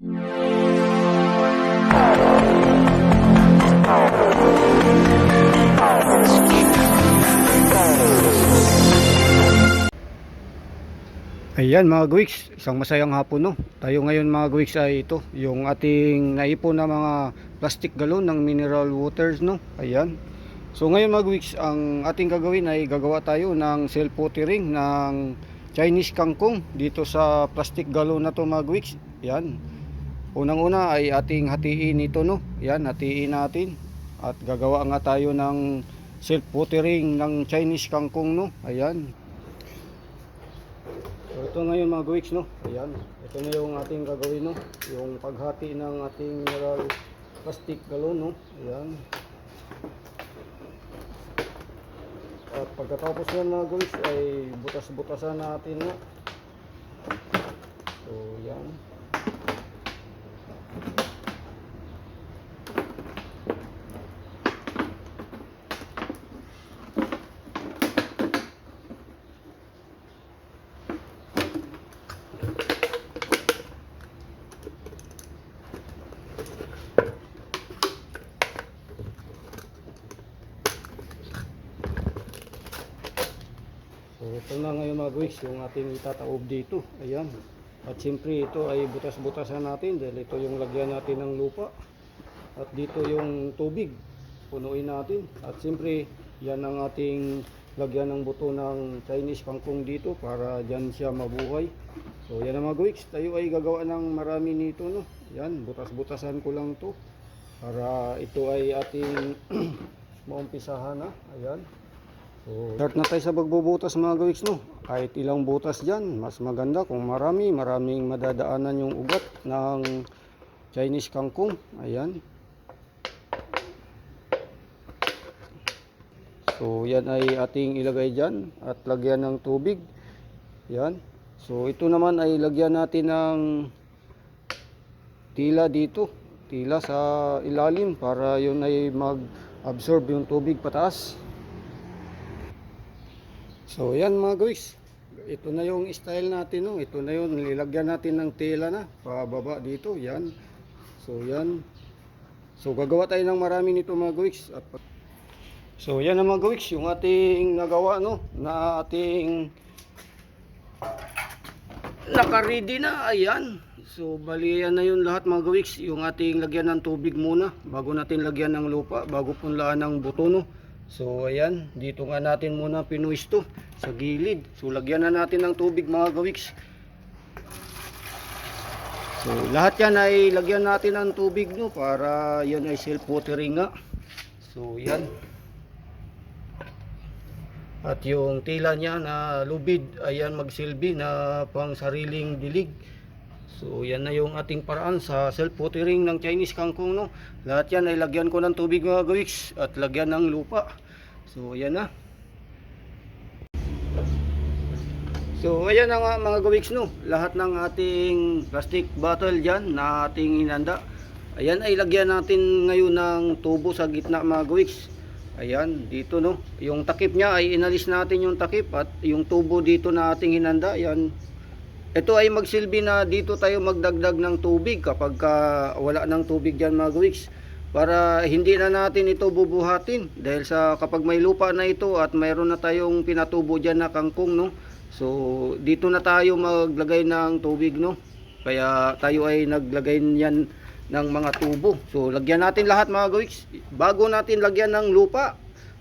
Ayan mga Gwiks, isang masayang hapon no. Tayo ngayon mga Gwiks ay ito, yung ating naipon na mga plastic galon ng mineral waters no. Ayan. So ngayon mga Gwiks, ang ating gagawin ay gagawa tayo ng self watering ng Chinese kangkong dito sa plastic galon na to mga Gwiks. Ayan. Unang-una ay ating hatiin ito no. Ayan, hatiin natin. At gagawa nga tayo ng self watering ng Chinese kangkong no. Ayan. So ito ngayon mga Gwiks no. Ayan. Ito na yung ating gagawin no. Yung paghati ng ating mineral plastic galon no. Ayan. At pagkatapos yan mga Gwiks ay butas-butasan natin no. So yan. So ito na ngayon mga guys, yung ating itataob dito. Ayan. At siyempre ito ay butas-butasan natin dahil ito yung lagyan natin ng lupa. At dito yung tubig. Punuin natin. At siyempre yan ang ating lagyan ng buto ng Chinese kangkong dito para dyan siya mabuhay. So yan ang mga guys, tayo ay gagawa ng marami nito no. Yan, butas-butasan ko lang to para ito ay ating maumpisahan na. Ayan. Start na tayo sa pagbubutas mga gawiks no. Kahit ilang butas dyan, mas maganda kung marami, maraming madadaanan yung ugat ng Chinese kangkong. Ayan. So, yan ay ating ilagay dyan at lagyan ng tubig. Yan. So, ito naman ay lagyan natin ng tila dito. Tila sa ilalim para yun ay mag-absorb yung tubig pataas. So yan mga guys. Ito na yung style natin no. Ito na yung nilagyan natin ng tela na pababa dito. Yan. So yan. So gagawa tayo ng marami nito mga guys. At So yan na mga guys, yung ating nagawa no na ating naka-ready na. Ayan. So bali yan na yun lahat mga guys, yung ating lagyan ng tubig muna bago natin lagyan ng lupa, bago punlaan ng buto no. So ayan, dito nga natin muna pinuisto sa gilid. So lagyan na natin ng tubig mga gawiks. So lahat yan ay lagyan natin ng tubig no para yan ay self watering nga. So yan. At yung tila niya na lubid ayan magsilbi na pang sariling dilig. So yan na yung ating paraan sa self watering ng Chinese kangkong no. Lahat yan ay lagyan ko ng tubig mga gawiks at lagyan ng lupa. So yan na. So ayan na nga mga gawiks no. Lahat ng ating plastic bottle dyan na ating inanda. Ayan ay lagyan natin ngayon ng tubo sa gitna mga gawiks. Ayan dito no. Yung takip niya ay inalis natin yung takip at yung tubo dito na ating hinanda. Ayan ito ay magsilbi na dito tayo magdagdag ng tubig kapag ka wala ng tubig dyan mga gawiks. Para hindi na natin ito bubuhatin dahil sa kapag may lupa na ito at mayroon na tayong pinatubo dyan na kangkong no. So dito na tayo maglagay ng tubig no. Kaya tayo ay naglagay niyan ng mga tubo. So lagyan natin lahat mga gawiks. Bago natin lagyan ng lupa,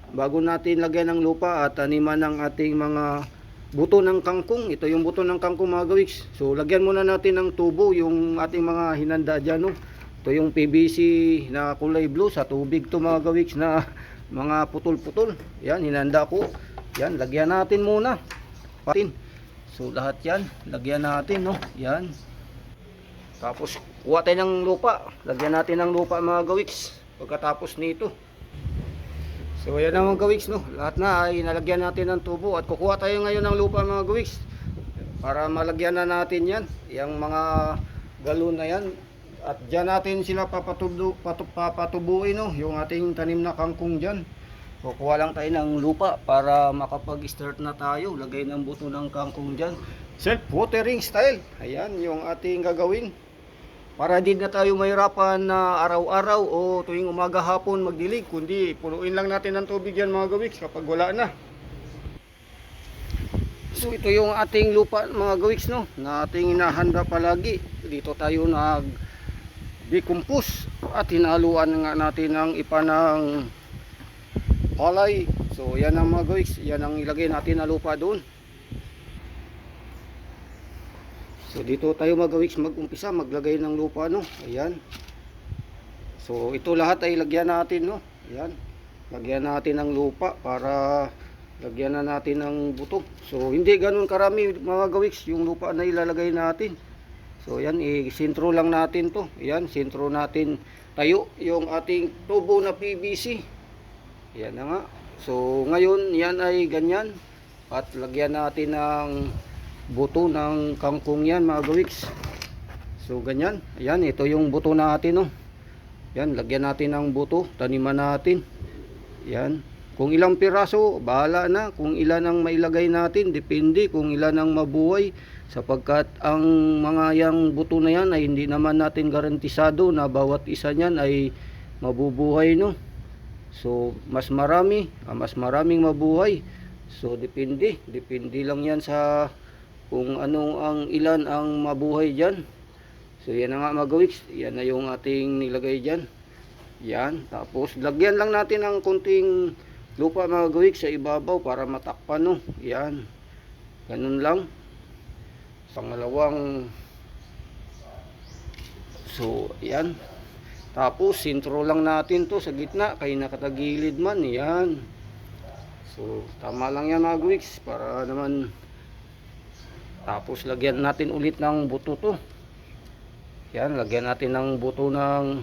bago natin lagyan ng lupa at taniman ng ating mga buto ng kangkong. Ito yung buto ng kangkong mga gawiks. So lagyan muna natin ng tubo yung ating mga hinanda dyan. No? Ito yung PVC na kulay blue sa tubig to mga gawiks na mga putol-putol. Yan, hinanda ko. Yan, lagyan natin muna. Patin. So lahat yan, lagyan natin. No? Yan. Tapos kuha tayo ng lupa. Lagyan natin ng lupa mga gawiks. Pagkatapos nito. So ayan na mga gawiks no. Lahat na ay nalagyan natin ng tubo at kukuha tayo ngayon ng lupa mga gawiks. Para malagyan na natin yan. Yung mga galon na yan. At dyan natin sila papatubu, patu, papatubuin no. Yung ating tanim na kangkong dyan. Kukuha lang tayo ng lupa para makapag-start na tayo. Lagay ng buto ng kangkong dyan. Self-watering style. Ayan yung ating gagawin. Para di na tayo mahirapan na araw-araw o tuwing umaga hapon magdilig, kundi punuin lang natin ng tubig yan mga gawiks kapag wala na. So ito yung ating lupa mga gawiks no, na ating inahanda palagi. Dito tayo nag decompose at hinaluan nga natin ng ipa ng palay. So yan ang mga gawiks, yan ang ilagay natin na lupa doon. So dito tayo mga gawiks mag-umpisa maglagay ng lupa no. Ayan. So ito lahat ay lagyan natin no. Ayan. Lagyan natin ng lupa para lagyan na natin ng buto. So hindi ganun karami mga yung lupa na ilalagay natin. So yan i-sintro lang natin to. Ayan, sintro natin tayo yung ating tubo na PVC. Yan na nga. So ngayon yan ay ganyan at lagyan natin ng buto ng kangkong yan mga gawiks. So ganyan. Ayan, ito yung buto natin oh. Yan, lagyan natin ng buto, taniman natin. Yan. Kung ilang piraso, bahala na. Kung ilan ang mailagay natin, depende kung ilan ang mabuhay. Sapagkat ang mga yang buto na yan ay hindi naman natin garantisado na bawat isa niyan ay mabubuhay no. So, mas marami, ah, mas maraming mabuhay. So, depende. Depende lang yan sa kung anong ang ilan ang mabuhay dyan. So, yan na nga mga gawiks. Yan na yung ating nilagay dyan. Yan. Tapos, lagyan lang natin ng konting lupa mga gawiks sa ibabaw para matakpan no. Yan. Ganun lang. Pangalawang So, yan. Tapos, sintro lang natin to sa gitna. Kaya nakatagilid man. Yan. So, tama lang yan mga gawiks. Para naman tapos lagyan natin ulit ng buto to. Yan, lagyan natin ng buto ng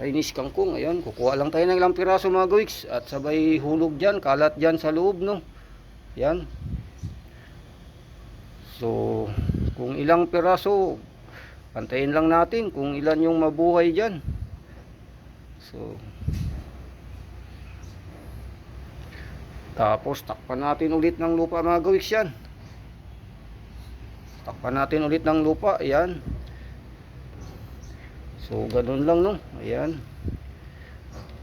Chinese kangkong. Ayan, kukuha lang tayo ng ilang piraso mga gawiks at sabay hulog dyan, kalat dyan sa loob no. Yan. So, kung ilang piraso, pantayin lang natin kung ilan yung mabuhay dyan. So, tapos takpan natin ulit ng lupa mga gawiks yan. Takpan natin ulit ng lupa. Ayan. So, ganun lang no. Ayan.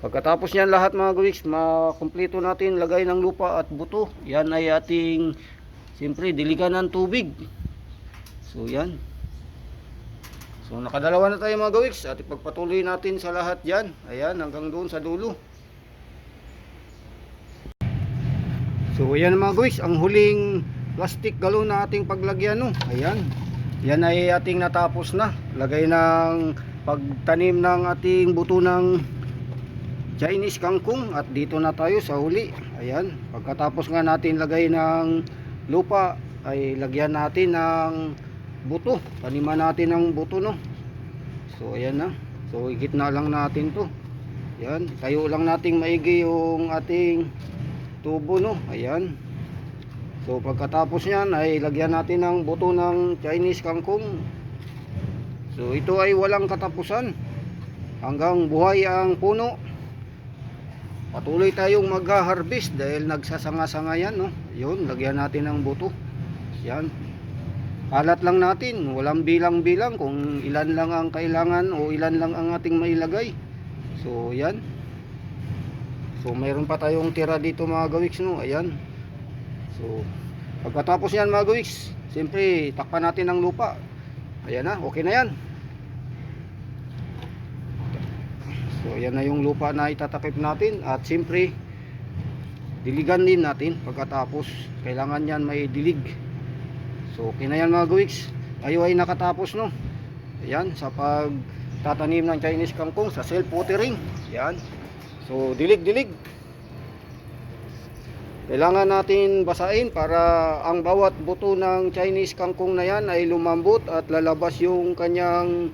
Pagkatapos niyan lahat mga gawiks, makumpleto natin lagay ng lupa at buto. Yan ay ating, siyempre, diligan ng tubig. So, yan. So, nakadalawa na tayo mga gawiks at ipagpatuloy natin sa lahat yan. Ayan, hanggang doon sa dulo. So, ayan mga gawiks, ang huling plastic galon na ating paglagyan no. Ayan. Yan ay ating natapos na. Lagay ng pagtanim ng ating buto ng Chinese kangkong at dito na tayo sa huli. Ayan. Pagkatapos nga natin lagay ng lupa ay lagyan natin ng buto. Taniman natin ng buto no. So ayan na. So igitna lang natin to. Ayan. Tayo lang nating maigi yung ating tubo no. Ayan. So pagkatapos niyan ay lagyan natin ng buto ng Chinese kangkong. So ito ay walang katapusan. Hanggang buhay ang puno. Patuloy tayong mag-harvest dahil nagsasanga-sanga yan. No? Yun, lagyan natin ng buto. Yan. Kalat lang natin. Walang bilang-bilang kung ilan lang ang kailangan o ilan lang ang ating mailagay. So yan. So mayroon pa tayong tira dito mga gawiks. No? Ayan. So, pagkatapos yan mga gawiks, siyempre takpan natin ng lupa. Ayan na, okay na yan. So, ayan na yung lupa na itatakip natin at siyempre diligan din natin pagkatapos. Kailangan yan may dilig. So, okay na yan mga gawiks. Tayo ay nakatapos no. Ayan, sa pagtatanim ng Chinese kangkong sa self-watering. Ayan. So, dilig-dilig kailangan natin basahin para ang bawat buto ng Chinese kangkong na yan ay lumambot at lalabas yung kanyang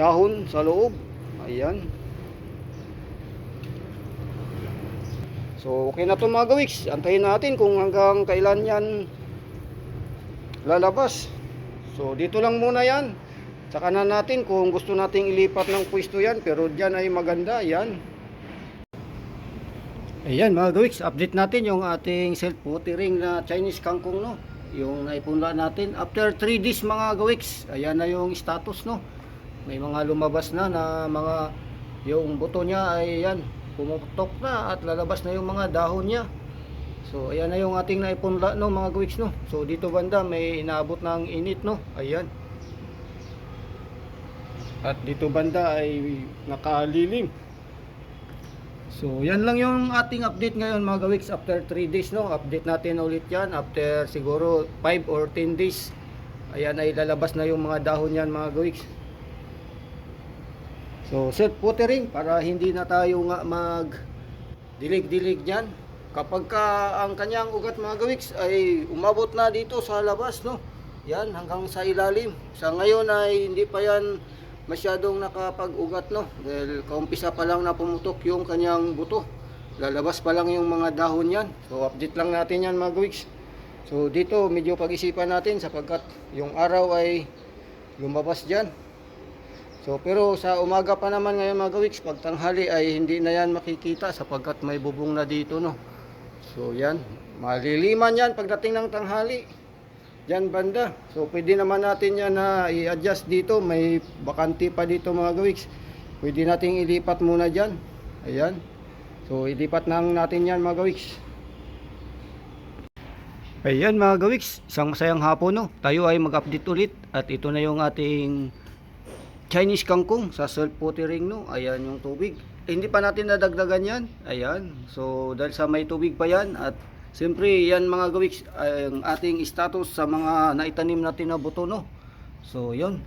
dahon sa loob. Ayan. So okay na to mga gawiks. Antayin natin kung hanggang kailan yan lalabas. So dito lang muna yan. Saka na natin kung gusto nating ilipat ng pwesto yan pero dyan ay maganda. Yan Ayan mga gawiks, update natin yung ating self-watering na Chinese kangkong no. yung naipunla natin. After 3 days mga gawiks, ayan na yung status no. May mga lumabas na na mga yung buto niya ay yan, pumutok na at lalabas na yung mga dahon niya. So ayan na yung ating naipunla no mga gawiks no. So dito banda may inaabot ng init no. Ayan. At dito banda ay nakalilim. So, yan lang yung ating update ngayon mga gawiks after 3 days no. Update natin ulit yan after siguro 5 or 10 days. Ayan ay lalabas na yung mga dahon yan mga gawiks. So, self watering para hindi na tayo nga mag dilig-dilig diyan. Kapag ka ang kanyang ugat mga gawiks ay umabot na dito sa labas no. Yan hanggang sa ilalim. Sa ngayon ay hindi pa yan masyadong nakapag-ugat no? Dahil kaumpisa pa lang na pumutok yung kanyang buto. Lalabas pa lang yung mga dahon yan. So update lang natin yan mga gawiks so dito medyo pag-isipan natin sapagkat yung araw ay lumabas dyan. So pero sa umaga pa naman ngayon mga gawiks pag tanghali ay hindi na yan makikita sapagkat may bubong na dito no? So yan. Maliliman yan pagdating ng tanghali Diyan banda. So pwede naman natin yan na i-adjust dito. May bakante pa dito mga gawiks. Pwede nating ilipat muna dyan. Ayan. So ilipat nang natin yan mga gawiks. Ayan mga gawiks. Isang masayang hapon no. Tayo ay mag-update ulit. At ito na yung ating Chinese kangkong sa self watering no. Ayan yung tubig. Eh, hindi pa natin nadagdagan yan. Ayan. So dahil sa may tubig pa yan at Siyempre, yan mga gawiks, ang ating status sa mga naitanim natin na buto, no? So, yun.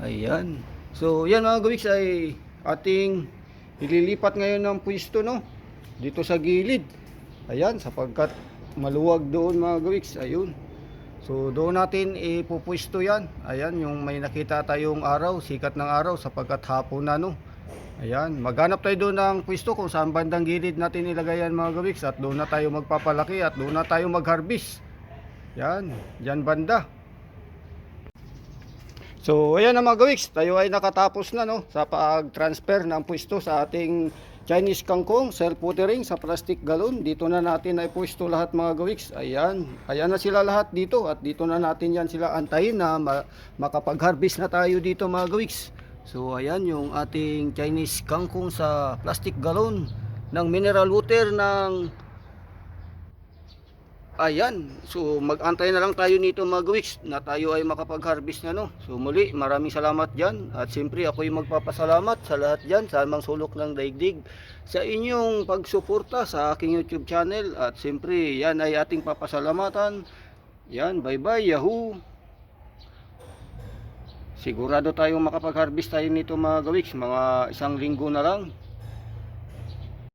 Ayan. So, yan mga gawiks ay ating ililipat ngayon ng pwesto, no? Dito sa gilid. Ayan, sapagkat maluwag doon mga gawiks. Ayun. So, doon natin ipupwesto yan. Ayan, yung may nakita tayong araw, sikat ng araw, sapagkat hapon na, no? Ayan, maghanap tayo doon ng pwesto kung saan bandang gilid natin ilagay yan mga gawiks at doon na tayo magpapalaki at doon na tayo mag-harvest. Yan, dyan banda. So, ayan na mga gawiks, tayo ay nakatapos na no sa pag-transfer ng pwesto sa ating Chinese kangkong self-watering sa plastic galon. Dito na natin ay pwesto lahat mga gawiks. Ayan, ayan na sila lahat dito at dito na natin yan sila antayin na ma- makapag-harvest na tayo dito mga gawiks. So ayan yung ating Chinese kangkong sa plastic galon ng mineral water ng Ayan, so mag-antay na lang tayo nito mga gawiks na tayo ay makapag-harvest na no. So muli, maraming salamat dyan at siyempre ako ay magpapasalamat sa lahat dyan sa amang sulok ng daigdig sa inyong pagsuporta sa aking YouTube channel at siyempre yan ay ating papasalamatan. Yan, bye bye, yahoo! Sigurado tayong makapag-harvest tayo nito mga gawiks, mga isang linggo na lang.